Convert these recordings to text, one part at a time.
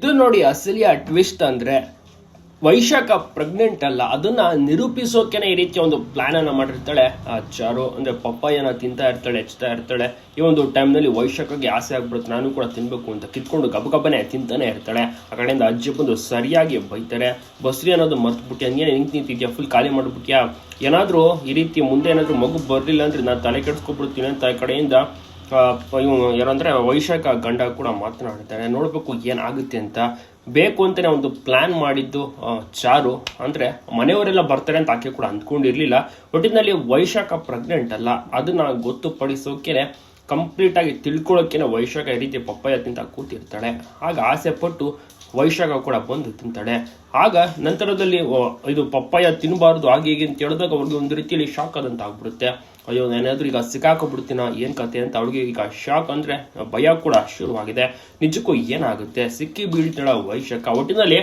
ಇದು ನೋಡಿ ಅಸಲಿಯ ಟ್ವಿಸ್ಟ್ ಅಂದ್ರೆ ವೈಶಾಖ ಪ್ರೆಗ್ನೆಂಟ್ ಅಲ್ಲ, ಅದನ್ನ ನಿರೂಪಿಸೋಕೆನೆ ಈ ರೀತಿಯ ಒಂದು ಪ್ಲಾನ್ ಅನ್ನ ಮಾಡಿರ್ತಾಳೆ. ಆ ಚಾರು ಅಂದ್ರೆ ಪಪ್ಪಾಯನ ತಿಂತಾ ಇರ್ತಾಳೆ ಹೆಚ್ಚುತ್ತಾ ಇರ್ತಾಳೆ. ಈ ಒಂದು ಟೈಮ್ನಲ್ಲಿ ನಲ್ಲಿ ವೈಶಾಖಗೆ ಆಸೆ ಆಗ್ಬಿಡುತ್ತೆ, ನಾನು ಕೂಡ ತಿನ್ಬೇಕು ಅಂತ ಕಿತ್ಕೊಂಡು ಗಬಗಬನೆ ತಿಂತಾನೆ ಇರ್ತಾಳೆ. ಆ ಕಡೆಯಿಂದ ಅಜ್ಜಿ ಬಂದು ಸರಿಯಾಗಿ ಬೈತಾರೆ. ಬಸ್ರಿ ಅನ್ನೋದು ಮರ್ತ್ಬಿಟ್ಟು ಹಂಗೇನೆ ನಿಂತು ನಿಂತಿದ್ಯಾ? ಫುಲ್ ಖಾಲಿ ಮಾಡ್ಬಿಟ್ಯಾ? ಏನಾದ್ರೂ ಈ ರೀತಿ ಮುಂದೆ ಏನಾದ್ರೂ ಮಗು ಬರಲಿಲ್ಲ ಅಂದ್ರೆ ನಾನು ತಲೆ ಕೆಡ್ಸ್ಕೊಬಿಡ್ತೀನಿ ಅಂತ ಆ ಕಡೆಯಿಂದ ಇವ್ನು ಏನಂದ್ರೆ ವೈಶಾಖ ಗಂಡ ಕೂಡ ಮಾತನಾಡ್ತಾನೆ ನೋಡಬೇಕು ಏನಾಗುತ್ತೆ ಅಂತ. ಬೇಕು ಅಂತಲೇ ಒಂದು ಪ್ಲಾನ್ ಮಾಡಿದ್ದು ಚಾರು. ಅಂದ್ರೆ, ಮನೆಯವರೆಲ್ಲ ಬರ್ತಾರೆ ಅಂತ ಆಕೆ ಕೂಡ ಅಂದ್ಕೊಂಡಿರಲಿಲ್ಲ. ಒಟ್ಟಿನಲ್ಲಿ ವೈಶಾಖ ಪ್ರೆಗ್ನೆಂಟ್ ಅಲ್ಲ. ಅದನ್ನ ಗೊತ್ತುಪಡಿಸೋಕೆ ಕಂಪ್ಲೀಟ್ ಆಗಿ ತಿಳ್ಕೊಳ್ಳೋಕೆನೆ ವೈಶಾಖ ಈ ರೀತಿ ಪಪ್ಪಾಯ ತಿಂತ ಕೂತಿರ್ತಾಳೆ. ಆಗ ಆಸೆ ಪಟ್ಟು ವೈಶಾಖ ಕೂಡ ಬಂದು ತಿಂತಾಳೆ. ಆಗ ನಂತರದಲ್ಲಿ ಇದು ಪಪ್ಪಾಯ ತಿನ್ನಬಾರ್ದು ಹಾಗೆ ಹೀಗೆ ಅಂತ ಹೇಳಿದಾಗ ಅವ್ರಿಗೆ ಒಂದು ರೀತಿಯಲ್ಲಿ ಶಾಕ್ ಆದಂತ ಆಗ್ಬಿಡುತ್ತೆ. ಅಯ್ಯೋ, ನಾನೇನಾದ್ರೂ ಈಗ ಸಿಕ್ಕಾಕೊಬಿಡ್ತೀನ, ಏನು ಕತೆ ಅಂತ ಅವಳಿಗೆ ಈಗ ಶಾಕ್ ಅಂದ್ರೆ ಭಯ ಕೂಡ ಶುರುವಾಗಿದೆ. ನಿಜಕ್ಕೂ ಏನಾಗುತ್ತೆ? ಸಿಕ್ಕಿ ಬೀಳ್ತಾಳ ವೈಶಾಖ. ಒಟ್ಟಿನಲ್ಲಿ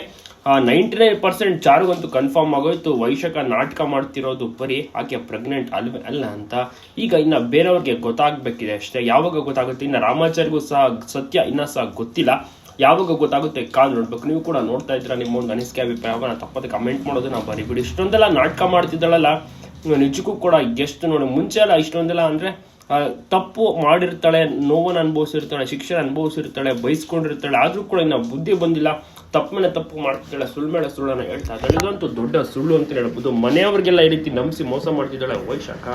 ನೈಂಟಿ ನೈನ್ ಪರ್ಸೆಂಟ್ ಚಾರುಗಂತೂ ಕನ್ಫರ್ಮ್ ಆಗೋಯ್ತು. ವೈಶಾಖ ನಾಟಕ ಮಾಡ್ತಿರೋದು ಬರೀ ಆಕೆ ಪ್ರೆಗ್ನೆಂಟ್ ಅಲ್ವೇ, ಅಲ್ಲ ಅಂತ. ಈಗ ಇನ್ನ ಬೇರೆಯವ್ರಿಗೆ ಗೊತ್ತಾಗ್ಬೇಕಿದೆ ಅಷ್ಟೇ. ಯಾವಾಗ ಗೊತ್ತಾಗುತ್ತೆ? ಇನ್ನ ರಾಮಾಚಾರಿಗೂ ಸಹ ಸತ್ಯ, ಇನ್ನೂ ಸಹ ಗೊತ್ತಿಲ್ಲ. ಯಾವಾಗ ಗೊತ್ತಾಗುತ್ತೆ ಕಾಲ್ ನೋಡ್ಬೇಕು. ನೀವು ಕೂಡ ನೋಡ್ತಾ ಇದ್ರ ನಿಮ್ಮ ಒಂದು ಅನಿಸಿಕೆ ಅಭಿಪ್ರಾಯವನ್ನ ತಪ್ಪದೆ ಕಮೆಂಟ್ ಮಾಡೋದನ್ನ ಬರಿಬಿಡಿ ಇಷ್ಟೊಂದೆಲ್ಲ ನಾಟಕ ಮಾಡ್ತಿದ್ದಾಳಲ್ಲ ನಿಜಕ್ಕೂ ಕೂಡ ಗೆಸ್ಟ್ ನೋಡಿ ಮುಂಚೆ ಎಲ್ಲ ಇಷ್ಟೊಂದೆಲ್ಲ ಅಂದ್ರೆ ತಪ್ಪು ಮಾಡಿರ್ತಾಳೆ, ನೋವನ್ನು ಅನುಭವಿಸಿರ್ತಾಳೆ ಶಿಕ್ಷಣ ಅನುಭವಿಸಿರ್ತಾಳೆ, ಬಯಸ್ಕೊಂಡಿರ್ತಾಳೆ, ಆದ್ರೂ ಕೂಡ ಇನ್ನ ಬುದ್ಧಿ ಬಂದಿಲ್ಲ, ತಪ್ಪು ತಪ್ಪು ಮಾಡ್ತಿದ್ದಾಳೆ, ಸುಳ್ಳು ಮೇಲೆ ಸುಳ್ಳನ್ನ ಹೇಳ್ತಾ ಇದ್ದಾಳೆ. ಇದಂತೂ ದೊಡ್ಡ ಸುಳ್ಳು ಅಂತ ಹೇಳ್ಬೋದು. ಮನೆಯವರಿಗೆಲ್ಲ ಈ ರೀತಿ ನಂಬಿಸಿ ಮೋಸ ಮಾಡ್ತಿದ್ದಾಳೆ ವೈಶಾಖ.